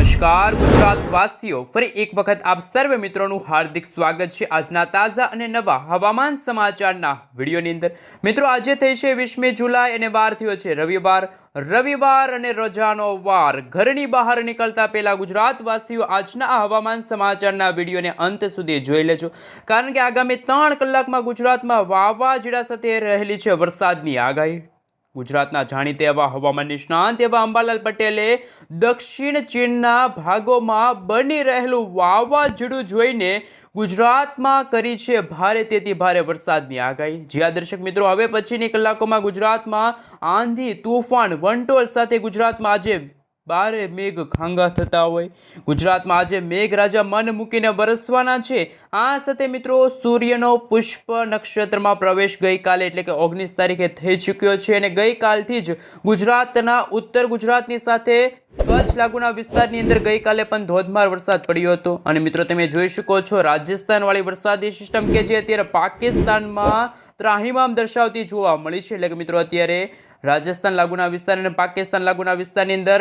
નમસ્કાર ગુજરાત વાસીઓ ફરી એક વખત આપ સર્વે મિત્રોનું હાર્દિક સ્વાગત છે આજના તાજા અને નવા હવામાન સમાચારના વિડીયોની અંદર. મિત્રો, આજે થઈ છે વીસમી જુલાઈ અને વાર થયો છે રવિવાર. રવિવાર અને રજાનો વાર. ઘરની બહાર નીકળતા પહેલા ગુજરાતવાસીઓ આજના હવામાન સમાચારના વિડીયોને અંત સુધી જોઈ લેજો. કારણ કે આગામી ત્રણ કલાકમાં ગુજરાતમાં વાવાઝોડા સાથે રહેલી છે વરસાદની આગાહી. ગુજરાતના જાણીતા એવા હવામાન નિષ્ણાંત એવા અંબાલાલ પટેલે દક્ષિણ ચીનના ભાગોમાં બની રહેલું વાવાઝોડું જોઈને ગુજરાતમાં કરી છે ભારે તેથી ભારે વરસાદની આગાહી. જ્યાં દર્શક મિત્રો, હવે પછીની કલાકોમાં ગુજરાતમાં આંધી, તુફાન, વંટોળ સાથે ગુજરાતમાં આજે બારે મેઘ ખાંગા થતા હોય. ગુજરાતમાં આજે મેઘરાજા મન મૂકીને વરસવાના છે. આ સાથે મિત્રો સૂર્યનો પુષ્પ નક્ષત્રમાં પ્રવેશ ગઈકાલે એટલે કે ઓગણીસ તારીખે થઈ ચૂક્યો છે અને ગઈકાલથી જ ગુજરાતના ઉત્તર ગુજરાતની સાથે કચ્છ લાગુના વિસ્તારની અંદર ગઈકાલે પણ ધોધમાર વરસાદ પડ્યો હતો. અને મિત્રો તમે જોઈ શકો છો, રાજસ્થાનવાળી વરસાદી સિસ્ટમ કે જે અત્યારે પાકિસ્તાનમાં ત્રાહિમામ દર્શાવતી જોવા મળી છે. એટલે કે મિત્રો અત્યારે રાજસ્થાન લાગુના વિસ્તાર અને પાકિસ્તાન લાગુના વિસ્તારની અંદર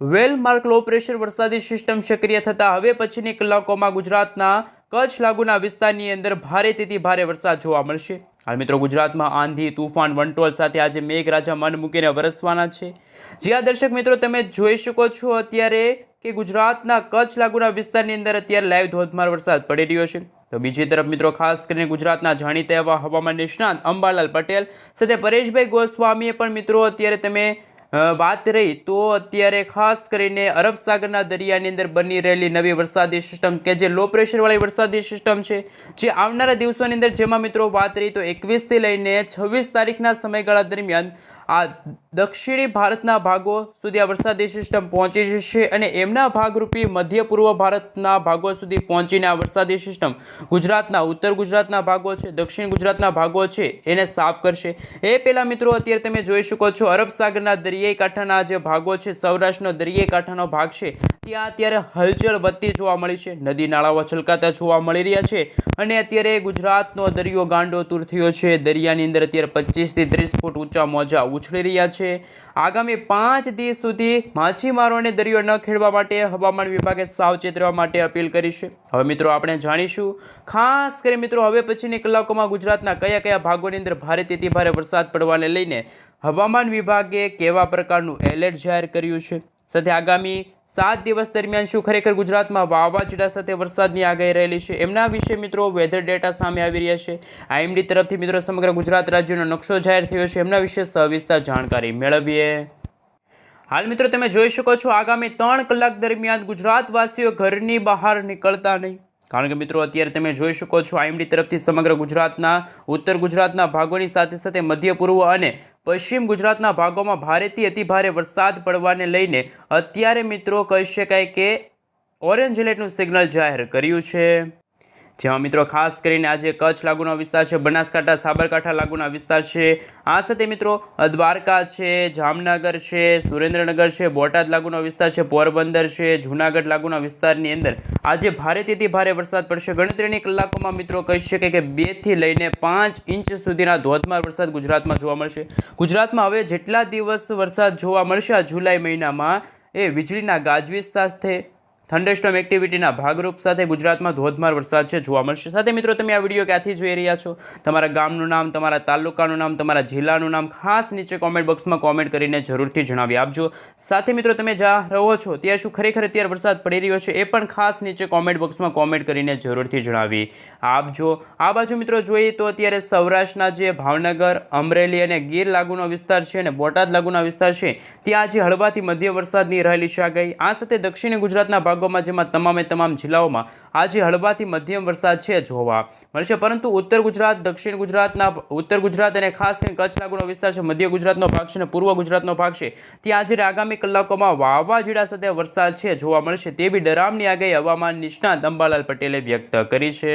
વેલ માર્ક લો પ્રેશર વરસાદી સિસ્ટમ સક્રિય થતા હવે પછીની કલાકોમાં ગુજરાતના કચ્છ લાગુના વિસ્તારની અંદર ભારે તેથી ભારે વરસાદ જોવા મળશે. હાલ મિત્રો ગુજરાતમાં આંધી, તુફાન વંટોલ સાથે આજે મેઘરાજા મન મૂકીને વરસવાના છે. જ્યાં દર્શક મિત્રો, તમે જોઈ શકો છો અત્યારે કે ગુજરાતના કચ્છ લાગુના વિસ્તારની અંદર અત્યારે લાઈવ ધોધમાર વરસાદ પડી રહ્યો છે. તો બીજી તરફ મિત્રો, ખાસ કરીને ગુજરાતના જાણીતા એવા હવામાન નિષ્ણાંત અંબાલાલ પટેલ સાથે પરેશભાઈ ગોસ્વામીએ પણ મિત્રો અત્યારે તમે વાત રહી તો અત્યારે ખાસ કરીને અરબ સાગરના દરિયાની અંદર બની રહેલી નવી વરસાદી સિસ્ટમ કે જે લો પ્રેશરવાળી વરસાદી સિસ્ટમ છે, જે આવનારા દિવસોની અંદર, જેમાં મિત્રો વાત રહી તો એકવીસથી લઈને છવ્વીસ તારીખના સમયગાળા દરમિયાન આ દક્ષિણી ભારતના ભાગો સુધી આ વરસાદી સિસ્ટમ પહોંચી જશે અને એમના ભાગરૂપી મધ્ય પૂર્વ ભારતના ભાગો સુધી પહોંચીને આ વરસાદી સિસ્ટમ ગુજરાતના, ઉત્તર ગુજરાતના ભાગો છે, દક્ષિણ ગુજરાતના ભાગો છે, એને સાફ કરશે. એ પહેલાં મિત્રો અત્યારે તમે જોઈ શકો છો, અરબ સાગરના દરિયાઈ કાંઠાના જે ભાગો છે, સૌરાષ્ટ્રનો દરિયાઈ કાંઠાનો ભાગ છે, ત્યાં અત્યારે હલચલ વધતી જોવા મળી છે. નદી નાળાઓ છલકાતા જોવા મળી રહ્યા છે અને અત્યારે ગુજરાતનો દરિયો ગાંડો તૂર થયો છે. દરિયાની અંદર અત્યારે પચીસથી ત્રીસ ફૂટ ઊંચા મોજા ઉછળી રહ્યા છે. આગામી પાંચ દિવસ સુધી માછીમારોને દરિયો ન ખેડવા માટે હવામાન વિભાગે સાવચેત રહેવા માટે અપીલ કરી છે. હવે મિત્રો આપણે જાણીશું, ખાસ કરી મિત્રો, હવે પછીની કલાકોમાં ગુજરાતના કયા કયા ભાગોની અંદર ભારેથી ભારે વરસાદ પડવાને લઈને હવામાન વિભાગે કેવા પ્રકારનું એલર્ટ જાહેર કર્યું છે? સાથે આગામી સાત દિવસ દરમિયાન શું ખરેખર ગુજરાતમાં વાવાઝોડા સાથે વરસાદની આગાહી રહેલી છે? એમના વિશે મિત્રો વેધર ડેટા સામે આવી રહ્યા છે. આઈએમડી તરફથી મિત્રો સમગ્ર ગુજરાત રાજ્યનો નકશો જાહેર થયો છે. એમના વિશે સવિસ્તાર જાણકારી મેળવીએ. હાલ મિત્રો તમે જોઈ શકો છો, આગામી ત્રણ કલાક દરમિયાન ગુજરાતવાસીઓ ઘરની બહાર નીકળતા નહીં. કારણ કે મિત્રો, અત્યારે તમે જોઈ શકો છો, આઈએમડી તરફથી સમગ્ર ગુજરાતના, ઉત્તર ગુજરાતના ભાગોની સાથે સાથે મધ્ય પૂર્વ અને પશ્ચિમ ગુજરાતના ભાગોમાં ભારેથી અતિભારે વરસાદ પડવાને લઈને અત્યારે મિત્રો કહી શકાય કે ઓરેન્જ એલર્ટનું સિગ્નલ જાહેર કર્યું છે. જેમાં મિત્રો ખાસ કરીને આજે કચ્છ લાગુનો વિસ્તાર છે, બનાસકાંઠા, સાબરકાંઠા લાગુના વિસ્તાર છે. આ સાથે મિત્રો દ્વારકા છે, જામનગર છે, સુરેન્દ્રનગર છે, બોટાદ લાગુનો વિસ્તાર છે, પોરબંદર છે, જૂનાગઢ લાગુના વિસ્તારની અંદર આજે ભારેથી ભારે વરસાદ પડશે. ગણતરીની કલાકોમાં મિત્રો કહી શકે કે બેથી લઈને પાંચ ઇંચ સુધીના ધોધમાર વરસાદ ગુજરાતમાં જોવા મળશે. ગુજરાતમાં હવે જેટલા દિવસ વરસાદ જોવા મળશે, આ જુલાઈ મહિનામાં એ વીજળીના ગાજવીજ સાથે થંડરસ્ટોમ એક્ટિવિટીના ભાગરૂપ સાથે ગુજરાતમાં ધોધમાર વરસાદ છે જોવા મળશે. સાથે મિત્રો, તમે આ વીડિયો ક્યાંથી જોઈ રહ્યા છો? તમારા ગામનું નામ, તમારા તાલુકાનું નામ, તમારા જિલ્લાનું નામ ખાસ નીચે કોમેન્ટ બોક્સમાં કોમેન્ટ કરીને જરૂરથી જણાવી આપજો. સાથે મિત્રો, તમે જ્યાં રહો છો, ત્યાં શું ખરેખર અત્યારે વરસાદ પડી રહ્યો છે એ પણ ખાસ નીચે કોમેન્ટ બોક્સમાં કોમેન્ટ કરીને જરૂરથી જણાવી આપજો. આ બાજુ મિત્રો જોઈએ તો અત્યારે સૌરાષ્ટ્રના જે ભાવનગર, અમરેલી અને ગીર લાગુનો વિસ્તાર છે અને બોટાદ લાગુના વિસ્તાર છે, ત્યાં આજે હળવાથી મધ્ય વરસાદની રહેલી આગાહી આ સાથે દક્ષિણ ગુજરાતના ભાગોમાં જેમાં તમામે તમામ જિલ્લાઓમાં આજે હળવાથી મધ્યમ વરસાદ છે જોવા મળશે. પરંતુ ઉત્તર ગુજરાત, દક્ષિણ ગુજરાતના ઉત્તર ગુજરાત અને ખાસ કરીને કચ્છ લાગુનો વિસ્તાર છે. મધ્ય ગુજરાતનો ભાગ છે અને પૂર્વ ગુજરાતનો ભાગ છે. ત્યાં આજે આગામી કલાકોમાં વાવાઝોડા સાથે વરસાદ છે જોવા મળશે. તેવી ડરામની આગાહી હવામાન નિષ્ણાત અંબાલાલ પટેલે વ્યક્ત કરી છે.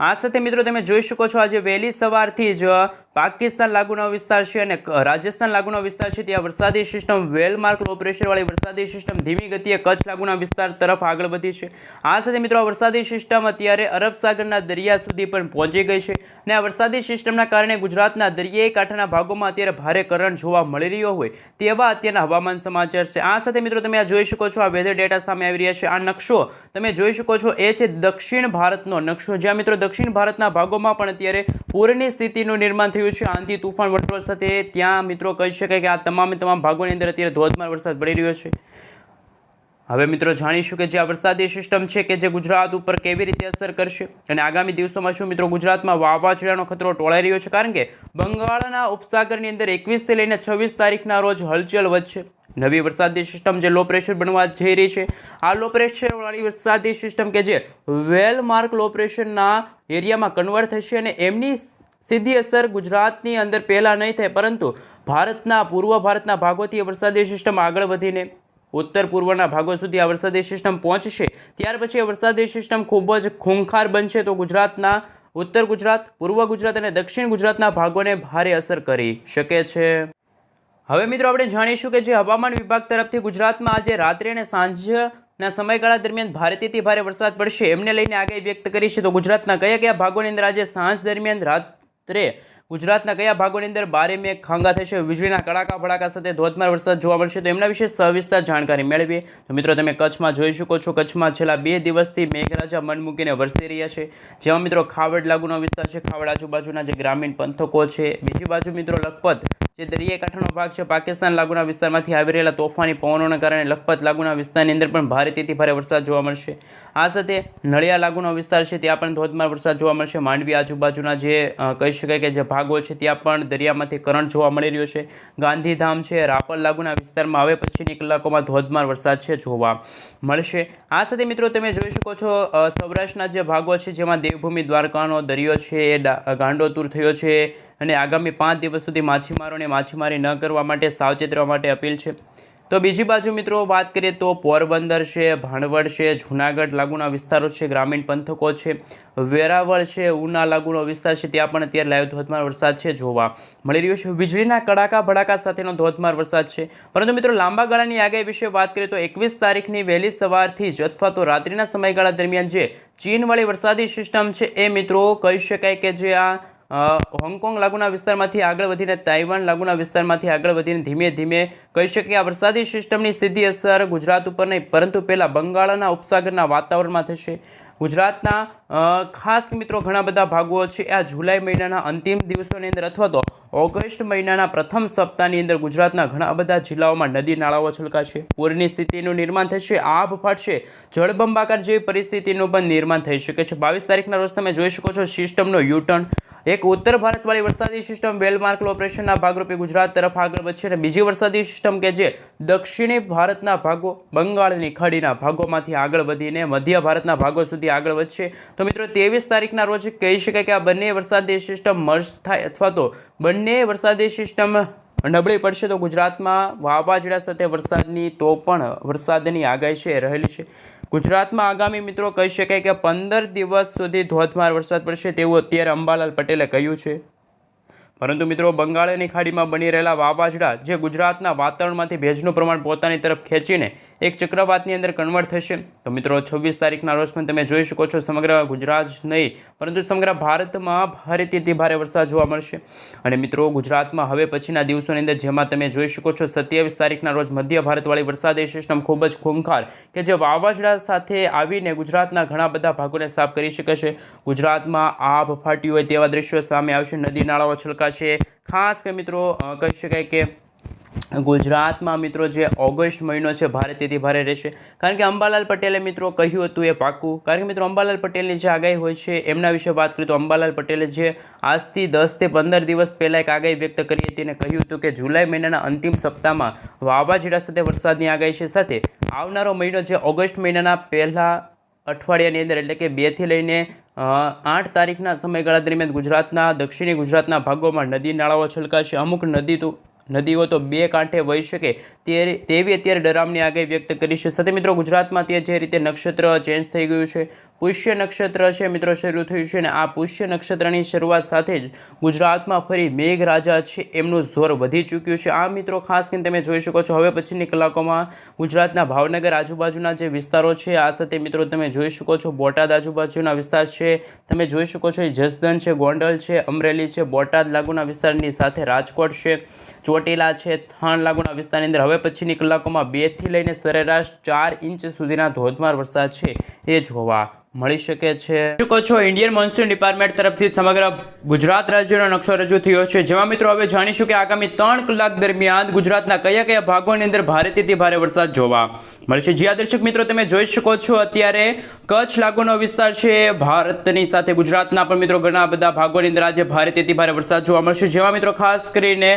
આ સાથે મિત્રો તમે જોઈ શકો છો આજે વહેલી સવારથી જ પાકિસ્તાન લાગુનો વિસ્તાર છે અને રાજસ્થાન લાગુનો વિસ્તાર છે. ત્યાં વરસાદી સિસ્ટમ વેલમાર્ક લો પ્રેશરવાળી વરસાદી સિસ્ટમ ધીમી ગતિએ કચ્છ લાગુના વિસ્તાર તરફ આગળ વધી છે. આ સાથે મિત્રો આ વરસાદી સિસ્ટમ અત્યારે અરબ સાગરના દરિયા સુધી પણ પહોંચી ગઈ છે અને આ વરસાદી સિસ્ટમના કારણે ગુજરાતના દરિયાઈ કાંઠાના ભાગોમાં અત્યારે ભારે કરંટ જોવા મળી રહ્યો હોય તેવા અત્યારના હવામાન સમાચાર છે. આ સાથે મિત્રો તમે આ જોઈ શકો છો આ વેધર ડેટા સામે આવી રહ્યા છે. આ નકશો તમે જોઈ શકો છો. એ છે દક્ષિણ ભારતનો નકશો. જ્યાં મિત્રો દક્ષિણ ભારતના ભાગોમાં પણ અત્યારે પૂરની સ્થિતિનું નિર્માણ થયું છે. આંધી તુફાન વંટોળ સાથે ત્યાં મિત્રો કહી શકાય કે આ તમામે તમામ ભાગોની અંદર અત્યારે ધોધમાર વરસાદ પડી રહ્યો છે. હવે મિત્રો જાણીશું કે જે આ વરસાદી સિસ્ટમ છે કે જે ગુજરાત ઉપર કેવી રીતે અસર કરશે અને આગામી દિવસોમાં શું મિત્રો ગુજરાતમાં વાવાઝોડાનો ખતરો ટોળાઈ રહ્યો છે? કારણ કે બંગાળના ઉપસાગરની અંદર એકવીસથી લઈને છવ્વીસ તારીખના રોજ હલચલ વધશે. નવી વરસાદી સિસ્ટમ જે લો પ્રેશર બનવા જઈ રહી છે. આ લો પ્રેશરવાળી વરસાદી સિસ્ટમ કે જે વેલ માર્ક લો પ્રેશરના એરિયામાં કન્વર્ટ થશે અને એમની સીધી અસર ગુજરાતની અંદર પહેલાં નહીં થાય, પરંતુ ભારતના, પૂર્વ ભારતના ભાગોથી વરસાદી સિસ્ટમ આગળ વધીને ઉત્તર પૂર્વના ભાગો સુધી આ વરસાદી સિસ્ટમ પહોંચશે. ત્યાર પછી આ વરસાદી સિસ્ટમ ખૂબ જ ખૂંખાર બનશે તો ગુજરાતના, ઉત્તર ગુજરાત, પૂર્વ ગુજરાત અને દક્ષિણ ગુજરાતના ભાગોને ભારે અસર કરી શકે છે. હવે મિત્રો આપણે જાણીશું કે જે હવામાન વિભાગ તરફથી ગુજરાતમાં આજે રાત્રે અને સાંજના સમયગાળા દરમિયાન ભારેથી ભારે વરસાદ પડશે. એમને લઈને આગાહી વ્યક્ત કરી છે. તો ગુજરાતના કયા કયા ભાગોની અંદર આજે સાંજ દરમિયાન રાત્રે ગુજરાતના કયા ભાગોની અંદર બારે મેં ખાંગા થશે? વીજળીના કડાકા ભડાકા સાથે ધોધમાર વરસાદ જોવા મળશે. તો એમના વિશે સવિસ્તાર જાણકારી મેળવીએ. તો મિત્રો, તમે કચ્છમાં જોઈ શકો છો. કચ્છમાં છેલ્લા બે દિવસથી મેઘરાજા મન મૂકીને વરસી રહ્યા છે. જેમાં મિત્રો, ખાવડ લાગુનો વિસ્તાર છે. ખાવડ આજુબાજુના જે ગ્રામીણ પંથકો છે. બીજી બાજુ મિત્રો, લખપત જે દરિયાકાંઠાનો ભાગ છે, પાકિસ્તાન લાગુના વિસ્તારમાંથી આવી રહેલા તોફાની પવનોના કારણે લખપત લાગુના વિસ્તારની અંદર પણ ભારેથી ભારે વરસાદ જોવા મળશે. આ સાથે નળિયા લાગુનો વિસ્તાર છે. ત્યાં પણ ધોધમાર વરસાદ જોવા મળશે. માંડવી આજુબાજુના જે કહી શકાય કે જે ભાગો છે, ત્યાં પણ દરિયામાંથી કરંટ જોવા મળી રહ્યો છે. ગાંધીધામ છે, રાપર લાગુના વિસ્તારમાં હવે પછીની કલાકોમાં ધોધમાર વરસાદ છે જોવા મળશે. આ સાથે મિત્રો તમે જોઈ શકો છો સૌરાષ્ટ્રના જે ભાગો છે, જેમાં દેવભૂમિ, દ્વારકાનો દરિયો છે, એ ગાંડોતુર થયો છે અને આગામી પાંચ દિવસ સુધી માછીમારોને માછીમારી ન કરવા માટે સાવચેત રહેવા માટે અપીલ છે. તો બીજી બાજુ મિત્રો વાત કરીએ તો પોરબંદર છે, ભાણવડ છે, જૂનાગઢ લાગુના વિસ્તારો છે, ગ્રામીણ પંથકો છે, વેરાવળ છે, ઉના લાગુનો વિસ્તાર છે, ત્યાં પણ અત્યારે લાઈવ ધોધમાર વરસાદ છે જોવા મળી રહ્યો છે. વીજળીના કડાકા ભડાકા સાથેનો ધોધમાર વરસાદ છે. પરંતુ મિત્રો લાંબા ગાળાની આગાહી વિશે વાત કરીએ તો એકવીસ તારીખની વહેલી સવારથી જ અથવા તો રાત્રિના સમયગાળા દરમિયાન જે ચીનવાળી વરસાદી સિસ્ટમ છે એ મિત્રો કહી શકાય કે જે આ હોંગકોંગ લાગુના વિસ્તારમાંથી આગળ વધીને તાઇવાન લાગુના વિસ્તારમાંથી આગળ વધીને ધીમે ધીમે કહી શકીએ, આ વરસાદી સિસ્ટમની સીધી અસર ગુજરાત ઉપર નહીં, પરંતુ પહેલાં બંગાળના ઉપસાગરના વાતાવરણમાં થશે. ગુજરાતના ખાસ મિત્રો ઘણા બધા ભાગો છે. આ જુલાઈ મહિનાના અંતિમ દિવસોની અંદર અથવા તો ઓગસ્ટ મહિનાના પ્રથમ સપ્તાહની અંદર ગુજરાતના ઘણા બધા જિલ્લાઓમાં નદી નાળાઓ છલકાશે. પૂરની સ્થિતિનું નિર્માણ થશે, આભ ફાટશે, જળબંબાકાર જેવી પરિસ્થિતિનું પણ નિર્માણ થઈ શકે છે. બાવીસ તારીખના રોજ તમે જોઈ શકો છો સિસ્ટમનો યુટર્ન. એક ઉત્તર ભારતવાળી વરસાદી સિસ્ટમ વેલમાર્ક ઓપરેશનના ભાગરૂપે ગુજરાત તરફ આગળ વધશે અને બીજી વરસાદી સિસ્ટમ કે જે દક્ષિણી ભારતના ભાગો, બંગાળની ખાડીના ભાગોમાંથી આગળ વધીને મધ્ય ભારતના ભાગો સુધી આગળ વધશે. તો મિત્રો, ત્રેવીસ તારીખના રોજ કહી શકાય કે આ બંને વરસાદી સિસ્ટમ મર્જ થાય અથવા તો બંને વરસાદી સિસ્ટમ નબળી પડશે તો ગુજરાતમાં વાવાઝોડા સાથે વરસાદની તો પણ વરસાદની આગાહી છે, રહેલી છે. ગુજરાતમાં આગામી મિત્રો કહી શકાય કે પંદર દિવસ સુધી ધોધમાર વરસાદ પડશે તેવું અત્યારે અંબાલાલ પટેલે કહ્યું છે. પરંતુ મિત્રો, બંગાળની ખાડીમાં બની રહેલા વાવાઝોડા જે ગુજરાતના વાતાવરણમાંથી ભેજનું પ્રમાણ પોતાની તરફ ખેંચીને એક ચક્રવાતની અંદર કન્વર્ટ થશે. તો મિત્રો, છવ્વીસ તારીખના રોજ પણ તમે જોઈ શકો છો, સમગ્ર ગુજરાત નહીં, પરંતુ સમગ્ર ભારતમાં ભારેથી ભારે વરસાદ જોવા મળશે. અને મિત્રો, ગુજરાતમાં હવે પછીના દિવસોની અંદર જેમાં તમે જોઈ શકો છો, સત્યાવીસ તારીખના રોજ મધ્ય ભારતવાળી વરસાદી સિસ્ટમ ખૂબ જ ખૂંખાર કે જે વાવાઝોડા સાથે આવીને ગુજરાતના ઘણા બધા ભાગોને સાફ કરી શકે છે. ગુજરાતમાં આભ ફાટ્યું હોય તેવા દ્રશ્યો સામે આવશે. નદી નાળાઓ છલકાશે ખાસ કે મિત્રો કહી શકાય કે ગુજરાતમાં મિત્રો જે ઓગસ્ટ મહિનો છે, ભારે તેથી ભારે રહેશે. કારણ કે અંબાલાલ પટેલે મિત્રો કહ્યું હતું એ પાક્કું કારણ કે મિત્રો, અંબાલાલ પટેલની જે આગાહી હોય છે, એમના વિશે વાત કરીએ તો અંબાલાલ પટેલે જે આજથી દસથી પંદર દિવસ પહેલાં એક આગાહી વ્યક્ત કરી હતી અને કહ્યું હતું કે જુલાઈ મહિનાના અંતિમ સપ્તાહમાં વાવાઝોડા સાથે વરસાદની આગાહી છે. સાથે આવનારો મહિનો જે ઓગસ્ટ મહિનાના પહેલાં અઠવાડિયાની અંદર એટલે કે બેથી લઈને આઠ તારીખના સમયગાળા દરમિયાન ગુજરાતના, દક્ષિણી ગુજરાતના ભાગોમાં નદી નાળાઓ છલકાશે. અમુક નદી તો, નદીઓ તો બે કાંઠે વહી શકે. તેવી અત્યારે ડરામની આગાહી વ્યક્ત કરી છે. સાથે મિત્રો, ગુજરાતમાં તે જે રીતે નક્ષત્ર ચેન્જ થઈ ગયું છે પુષ્ય નક્ષત્ર છે મિત્રો, શરૂ થયું છે અને આ પુષ્ય નક્ષત્રની શરૂઆત સાથે જ ગુજરાતમાં ફરી મેઘરાજા છે, એમનું જોર વધી ચૂક્યું છે. આ મિત્રો, ખાસ કરીને તમે જોઈ શકો છો, હવે પછીની કલાકોમાં ગુજરાતના ભાવનગર આજુબાજુના જે વિસ્તારો છે, આ સાથે મિત્રો તમે જોઈ શકો છો, બોટાદ આજુબાજુના વિસ્તાર છે, તમે જોઈ શકો છો જસદન છે, ગોંડલ છે, અમરેલી છે, બોટાદ લાગુના વિસ્તારની સાથે રાજકોટ છે, ચોટીલા છે, થાણ લાગુના વિસ્તારની અંદર. હવે પછીની કલાકોમાં બેથી લઈને સરેરાશ ચાર ઇંચ સુધીના ધોધમાર વરસાદ છે, એ જોવા મળી શકે છે. શકો છો? ઇન્ડિયન મોન્સૂન ડિપાર્ટમેન્ટ તરફથી સમગ્ર ગુજરાત રાજ્યનો નકશો રજૂ થયો છે. જેમાં મિત્રો હવે જાણીશું કે આગામી ત્રણ કલાક દરમિયાન ગુજરાતના કયા કયા ભાગોની અંદર ભારેથી ભારે વરસાદ જોવા મળશે. જ્યાં દર્શક મિત્રો તમે જોઈ શકો છો, અત્યારે કચ્છ લાગુનો વિસ્તાર છે. ભારતની સાથે ગુજરાતના પણ મિત્રો ઘણા બધા ભાગોની અંદર આજે ભારે તેથી ભારે વરસાદ જોવા મળશે. જેવા મિત્રો ખાસ કરીને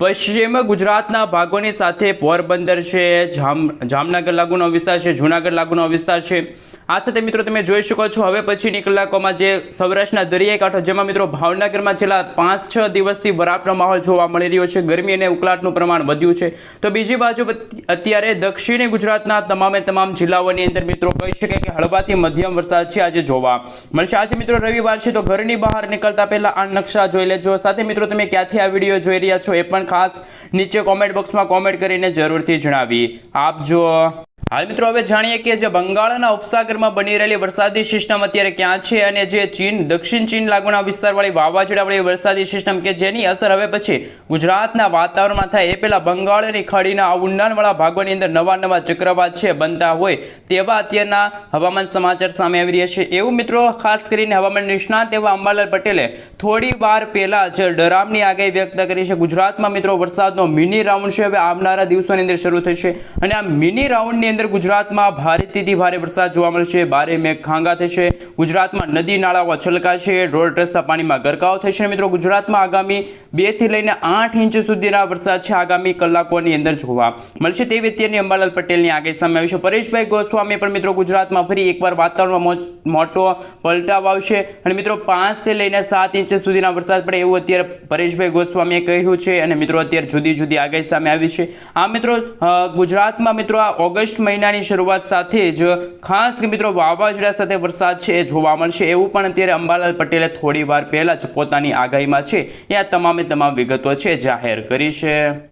પશ્ચિમ ગુજરાતના ભાગોની સાથે પોરબંદર છે, જામ, જામનગર લાગુનો વિસ્તાર છે, જૂનાગઢ લાગુનો વિસ્તાર છે. આ સાથે મિત્રો તમે જોઈ શકો છો. હવે પછીની કલાકોમાં જે સૌરાષ્ટ્રના દરિયાઈ કાંઠો, જેમાં મિત્રો ભાવનગરમાં છેલ્લા પાંચ છ દિવસથી વરાપનો માહોલ જોવા મળી રહ્યો છે. ગરમી અને ઉકળાટનું પ્રમાણ વધ્યું છે. તો બીજી બાજુ અત્યારે દક્ષિણી ગુજરાતના તમામે તમામ જિલ્લાઓની અંદર મિત્રો કહી શકાય કે હળવાથી મધ્યમ વરસાદ છે આજે જોવા મળશે. આજે મિત્રો રવિવાર છે તો ઘરની બહાર નીકળતા પહેલા આ નકશા જોઈ લેજો. સાથે મિત્રો તમે ક્યાંથી આ વીડિયો જોઈ રહ્યા છો એ પણ ખાસ નીચે કોમેન્ટ બોક્સમાં કોમેન્ટ કરીને જરૂરથી જણાવી આપજો. હાલ મિત્રો હવે જાણીએ કે જે બંગાળના ઉપસાગરમાં બની રહેલી વરસાદી સિસ્ટમ અત્યારે ક્યાં છે અને જે ચીન, દક્ષિણ ચીન લાગુના વિસ્તારવાળી વાવાઝોડાવાળી વરસાદી સિસ્ટમ કે જેની અસર હવે પછી ગુજરાતના વાતાવરણમાં થાય એ પહેલા બંગાળની ખાડીના આ ઊંડાણવાળા ભાગોની અંદર નવા નવા ચક્રવાત છે બનતા હોય તેવા અત્યારના હવામાન સમાચાર સામે આવી રહ્યા છે. એવું મિત્રો ખાસ કરીને હવામાન નિષ્ણાત એવા અંબાલાલ પટેલે થોડી વાર પહેલા જ ડરામની આગાહી વ્યક્ત કરી છે. ગુજરાતમાં મિત્રો વરસાદનો મિની રાઉન્ડ છે. હવે આવનારા દિવસોની અંદર શરૂ થશે અને આ મિની રાઉન્ડની અંદર ગુજરાતમાં ભારેથી ભારે વરસાદ જોવા મળશે ભારે મેઘ થશે. ગુજરાતમાં નદી નાળાઓ છલકાશે. રોડ રસ્તા પાણીમાં ગરકાવ થશે. મિત્રો, ગુજરાતમાં આગામી બેથી લઈને આઠ ઇંચ સુધીના વરસાદ છે આગામી કલાકોની અંદર જોવા મળશે. તેવી અત્યારની અંબાલાલ પટેલની આગાહી સામે આવી છે. પરેશભાઈ ગોસ્વામી પણ મિત્રો ગુજરાતમાં ફરી એકવાર વાતાવરણમાં મોટો પલટાવ આવશે. અને મિત્રો, પાંચથી લઈને સાત ઇંચ સુધીના વરસાદ પડે એવું અત્યારે પરેશભાઈ ગોસ્વામીએ કહ્યું છે. અને મિત્રો, અત્યારે જુદી જુદી આગાહી સામે આવી છે. આ મિત્રો ગુજરાતમાં મિત્રો, આ ઓગસ્ટ મહિનાની શરૂઆત સાથે જ ખાસ કે મિત્રો વાવાઝોડા સાથે વરસાદ છે એ જોવા મળશે. એવું પણ અત્યારે અંબાલાલ પટેલે થોડી વાર પહેલા જ પોતાની આગાહીમાં છે. એ આ તમામે તમામ વિગતો છે, જાહેર કરી છે.